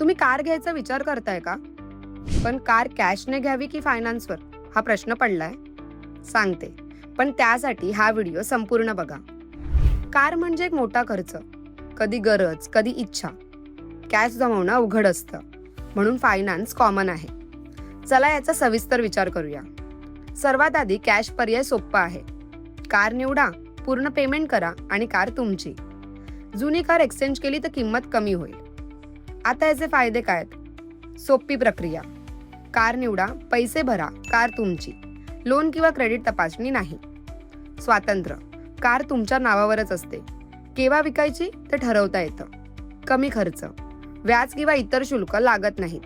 तुम्ही कार घ्यायचा विचार करताय का? पण कार कॅशने घ्यावी की फायनान्सवर? हा प्रश्न पडलाय. सांगते. पण त्यासाठी हा व्हिडिओ संपूर्ण बघा. कार म्हणजे एक मोठा खर्च. कधी गरज कधी इच्छा. कॅश जमवणं अवघड असतं. म्हणून फायनान्स कॉमन आहे. चला याचा सविस्तर विचार करूया. सर्वात आधी कॅश पर्याय सोपा आहे. कार निवडा पूर्ण पेमेंट करा आणि कार तुमची. जुनी कार एक्सचेंज केली तर किंमत कमी होईल. आता याचे फायदे काय आहेत? सोपी प्रक्रिया. कार निवडा पैसे भरा कार तुमची. लोन किंवा क्रेडिट तपासणी नाही. स्वातंत्र्य. कार तुमच्या नावावरच असते. केव्हा विकायची? ते ठरवता येतं. कमी खर्च. व्याज किंवा इतर शुल्क लागत नाहीत.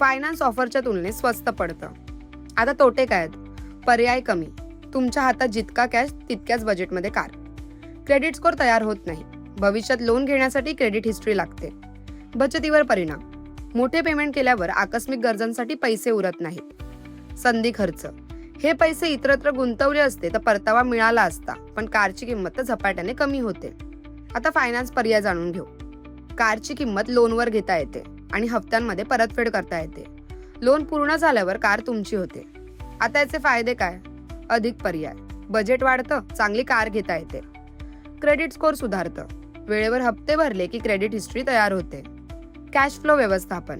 फायनान्स ऑफरच्या तुलनेत स्वस्त पडतं. आता तोटे काय आहेत? पर्याय कमी. तुमच्या हातात जितका कॅश तितक्याच बजेटमध्ये कार. क्रेडिट स्कोअर तयार होत नाही. भविष्यात लोन घेण्यासाठी क्रेडिट हिस्ट्री लागते. बचतीवर परिणाम. मोठे पेमेंट केल्यावर आकस्मिक गरजांसाठी पैसे उरत नाहीत. संधी खर्च. हे पैसे इतरत्र गुंतवले असते तर परतावा मिळाला असता पण कारची किंमत तर झपाट्याने कमी होते. आता फायनान्स पर्याय जाणून घेऊ. कारची किंमत लोनवर घेता येते आणि हप्त्यांमध्ये परतफेड करता येते. लोन पूर्ण झाल्यावर कार तुमची होते. आता याचे फायदे काय? अधिक पर्याय. बजेट वाढतं चांगली कार घेता येते. क्रेडिट स्कोअर सुधारतं. वेळेवर हप्ते भरले की क्रेडिट हिस्ट्री तयार होते. कॅश फ्लो व्यवस्थापन.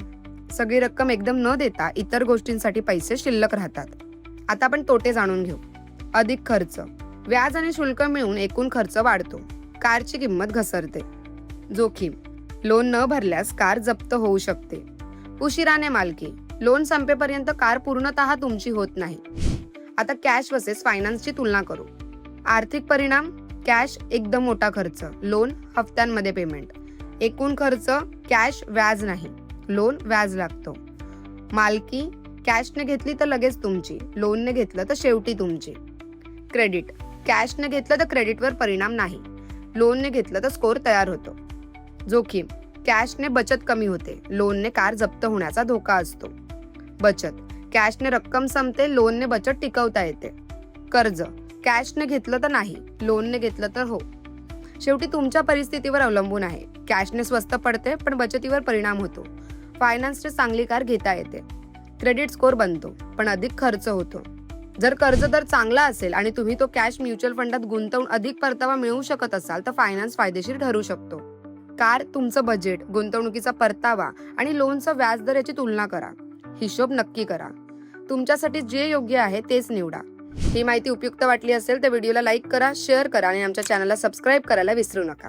सगळी रक्कम एकदम न देता इतर गोष्टींसाठी पैसे शिल्लक राहतात. आता आपण तोटे जाणून घेऊ. अधिक खर्च. व्याज आणि शुल्क मिळून एकूण खर्च वाढतो. कारची किंमत घसरते. जोखीम. लोन न भरल्यास कार जप्त होऊ शकते. उशिराने मालकी. लोन संपेपर्यंत कार पूर्णतः तुमची होत नाही. आता कॅश वसेस फायनान्सची तुलना करू. आर्थिक परिणाम. कॅश एकदम मोठा खर्च. लोन हप्त्यांमध्ये पेमेंट एकूण खर्च कॅश व्याज नाही लोन व्याज लागतो. मालकी कॅशने घेतली तर लगेच तुमची लोनने घेतलं तर शेवटी तुमची. क्रेडिट कॅशने घेतलं तर क्रेडिटवर परिणाम नाही लोनने घेतलं तर स्कोअर तयार होतो. जोखीम कॅशने बचत कमी होते लोनने कार जप्त होण्याचा धोका असतो. बचत कॅशने रक्कम संपते लोनने बचत टिकवता येते. कर्ज कॅशने घेतलं तर नाही लोनने घेतलं तर हो. शेवटी तुमच्या परिस्थितीवर अवलंबून आहे. कॅशने स्वस्त पडते पण बचतीवर परिणाम होतो. फायनान्सने चांगली कार घेता येते. क्रेडिट स्कोअर बनतो पण अधिक खर्च होतो. जर कर्ज दर चांगला असेल आणि तुम्ही तो कॅश म्युच्युअल फंडात गुंतवून अधिक परतावा मिळवू शकत असाल तर फायनान्स फायदेशीर ठरू शकतो. कार तुमचं बजेट गुंतवणुकीचा परतावा आणि लोनचा व्याजदर याची तुलना करा. हिशोब नक्की करा. तुमच्यासाठी जे योग्य आहे तेच निवडा. ही माहिती उपयुक्त वाटली असेल तर व्हिडिओला लाईक करा शेअर करा आणि आमच्या चॅनलला सबस्क्राईब करायला विसरू नका.